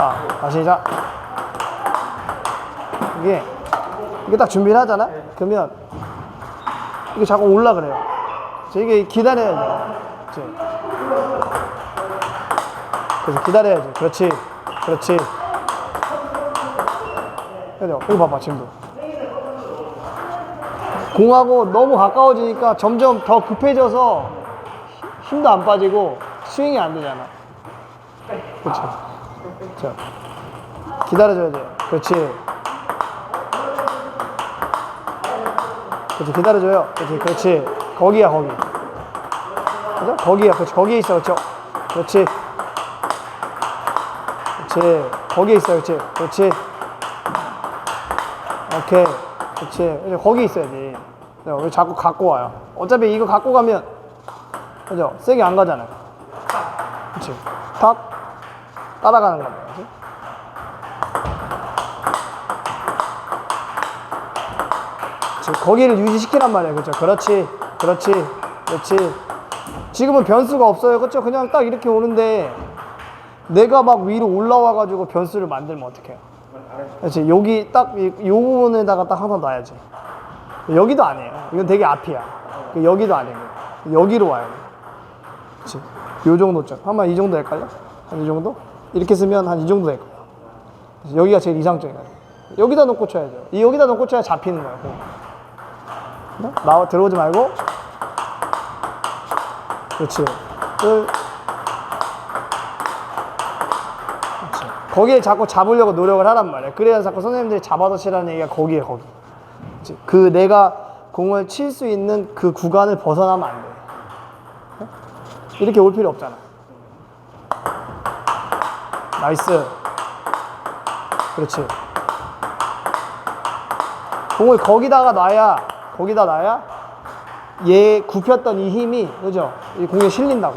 아, 다시 시작. 이게, 이게 딱 준비를 하잖아? 그러면, 이게 자꾸 올라 그래요. 이게 기다려야죠. 그래서 기다려야지. 그렇지. 그렇지. 그죠? 이거 봐봐, 지금도. 공하고 너무 가까워지니까 점점 더 급해져서 힘도 안 빠지고 스윙이 안 되잖아. 그렇죠. 자, 기다려줘야 돼. 그렇지. 그렇지, 기다려줘요. 그렇지, 그렇지. 거기야, 거기. 그죠? 거기야, 그렇지. 거기에 있어, 그렇죠. 그렇지. 그렇지. 거기에 있어, 그렇지. 그렇지. 오케이. 그렇지. 거기 있어야지. 네, 왜 자꾸 갖고 와요? 어차피 이거 갖고 가면, 그죠? 세게 안 가잖아요. 그렇지. 탁. 따라가는 거다. 그렇지? 그렇지. 거기를 유지시키란 말이야. 그렇죠. 그렇지. 그렇지. 그렇지. 지금은 변수가 없어요. 그렇죠. 그냥 딱 이렇게 오는데 내가 막 위로 올라와 가지고 변수를 만들면 어떡해요? 그렇지. 여기 딱이 부분에다가 딱 항상 놔야지. 여기도 아니에요. 이건 되게 앞이야. 그 여기도 아니고 여기로 돼. 그렇지. 요 정도쯤. 한번 이 정도 할까요? 한 이 정도? 이렇게 쓰면 한 이 정도 될 거예요. 여기가 제일 이상적인 거예요. 여기다 놓고 쳐야죠. 이 여기다 놓고 쳐야 잡히는 거예요. 공. 나와 들어오지 말고. 그렇지. 끝. 그렇지. 거기에 자꾸 잡으려고 노력을 하란 말이야. 그래야 자꾸 선생님들이 잡아서 치라는 얘기가 거기에 거기. 그렇지. 그 내가 공을 칠 수 있는 그 구간을 벗어나면 안 돼. 어? 이렇게 올 필요 없잖아. 나이스. 그렇지. 공을 거기다가 놔야, 거기다 놔야 얘 굽혔던 이 힘이, 그죠? 이 공에 실린다고.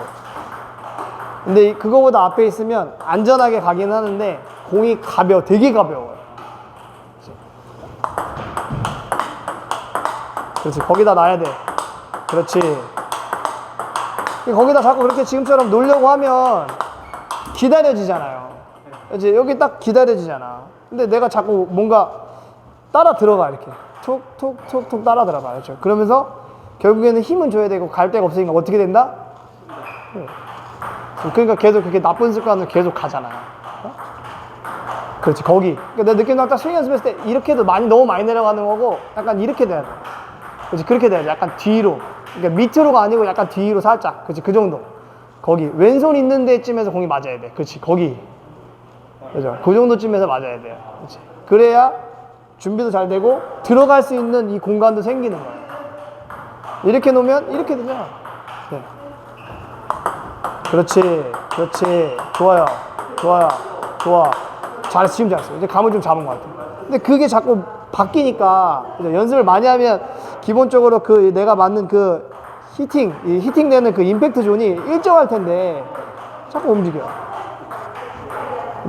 근데 이- 그거보다 앞에 있으면 안전하게 가긴 하는데 공이 가벼워, 되게 가벼워요. 그렇지. 거기다 놔야 돼. 그렇지. 거기다 자꾸 그렇게 지금처럼 놓으려고 하면 기다려지잖아요. 이제 여기 딱 기다려지잖아. 근데 내가 자꾸 뭔가 따라 들어가 이렇게 툭툭툭툭 따라 들어가 그렇죠. 그러면서 결국에는 힘은 줘야 되고 갈 데가 없으니까 어떻게 된다? 네. 그러니까 계속 그렇게 나쁜 습관을 계속 가잖아요. 어? 그렇지 거기. 그러니까 내 느낌 딱 스윙 연습했을 때 이렇게 해도 많이 너무 많이 내려가는 거고 약간 이렇게 돼야 돼. 그렇지 그렇게 돼야지. 약간 뒤로. 그러니까 밑으로가 아니고 약간 뒤로 살짝. 그렇지 그 정도. 거기 왼손 있는 데쯤에서 공이 맞아야 돼. 그렇지 거기. 그죠? 그 정도쯤에서 맞아야 돼요. 그렇지. 그래야 준비도 잘 되고 들어갈 수 있는 이 공간도 생기는 거예요. 이렇게 놓으면 이렇게 되잖아. 네. 그렇지, 그렇지, 좋아요, 좋아요, 좋아. 잘했어, 지금 잘했어. 이제 감을 좀 잡은 것 같아. 근데 그게 자꾸 바뀌니까 그죠? 연습을 많이 하면 기본적으로 그 내가 맞는 그 히팅, 이 히팅되는 그 임팩트 존이 일정할 텐데 자꾸 움직여.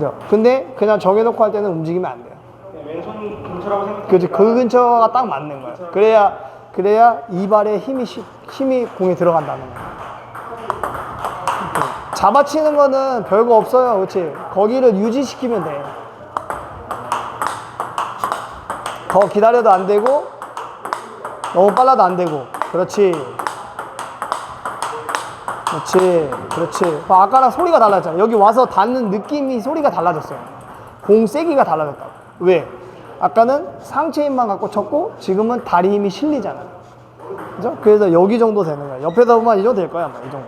그죠? 근데 그냥 정해놓고 할 때는 움직이면 안 돼요. 왼손 근처라고 생각. 그지 그 근처가 딱 맞는 거야. 그래야 그래야 이발에 힘이 시- 힘이 공에 들어간다는. 이렇게. 잡아치는 거는 별거 없어요, 그렇지? 거기를 유지시키면 돼. 더 기다려도 안 되고 너무 빨라도 안 되고, 그렇지. 그렇지, 그렇지. 봐, 아까랑 소리가 달라졌잖아. 여기 와서 닿는 느낌이 소리가 달라졌어요. 공 세기가 달라졌다고. 왜? 아까는 상체 힘만 갖고 쳤고 지금은 다리 힘이 실리잖아. 그죠? 그래서 여기 정도 되는 거야. 옆에서 보면 이 정도 될 거야, 아마 이 정도.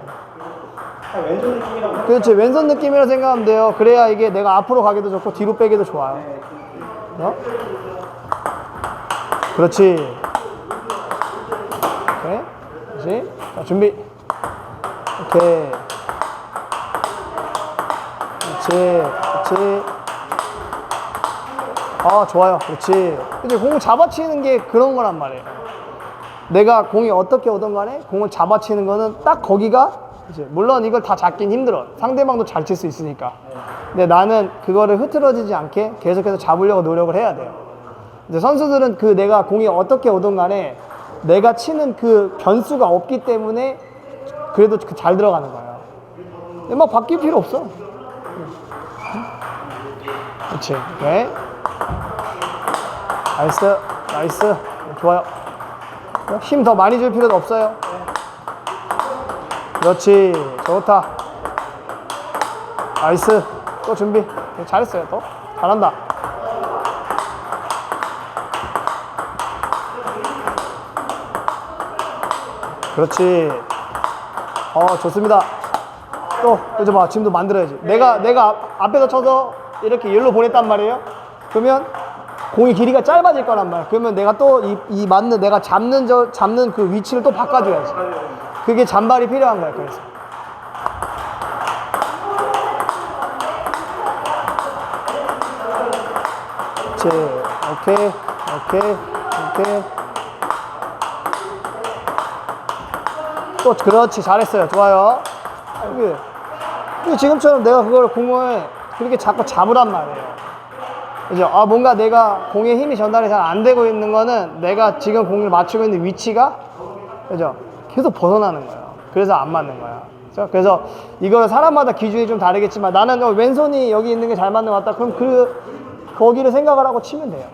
왼손 느낌이라고. 그렇지. 왼손 느낌이라 생각하면 돼요. 그래야 이게 내가 앞으로 가기도 좋고 뒤로 빼기도 좋아요. 어? 그렇지. 오케이. 다시. 자, 준비. 오케이. 그렇지. 그렇지. 아, 좋아요. 그렇지. 이제 공을 잡아치는 게 그런 거란 말이에요. 내가 공이 어떻게 오든 간에 공을 잡아치는 거는 딱 거기가 이제 물론 이걸 다 잡긴 힘들어. 상대방도 잘 칠 수 있으니까. 근데 나는 그거를 흐트러지지 않게 계속해서 잡으려고 노력을 해야 돼요. 이제 선수들은 그 내가 공이 어떻게 오든 간에 내가 치는 그 변수가 없기 때문에 그래도 그잘 들어가는 거예요. 근데 막 바뀔 필요 없어. 그렇지. 오케이. 나이스. 나이스. 좋아요. 힘 더 많이 줄 필요도 없어요. 그렇지. 좋다. 나이스. 또 준비. 잘했어요, 또. 잘한다. 그렇지. 어, 좋습니다. 또, 이제 봐. 지금도 만들어야지. 내가, 내가 앞- 앞에서 쳐서 이렇게 열로 보냈단 말이에요. 그러면 공이 길이가 짧아질 거란 말이야. 그러면 내가 또 이, 이 맞는, 내가 잡는 저, 잡는 그 위치를 또 바꿔줘야지. 그게 잔발이 필요한 거야, 그래서. 그렇지. 오케이. 오케이. 오케이. 또 그렇지. 잘했어요. 좋아요. 여기 이게 지금처럼 내가 그걸 공을 그렇게 자꾸 잡으란 말이에요. 그죠 아 뭔가 내가 공에 힘이 전달이 잘 안 되고 있는 거는 내가 지금 공을 맞추고 있는 위치가 그죠? 계속 벗어나는 거예요. 그래서 안 맞는 거야. 그죠? 그래서 이거 사람마다 기준이 좀 다르겠지만 나는 어, 왼손이 여기 있는 게 잘 맞는 것 같다. 그럼 그 거기를 생각을 하고 치면 돼요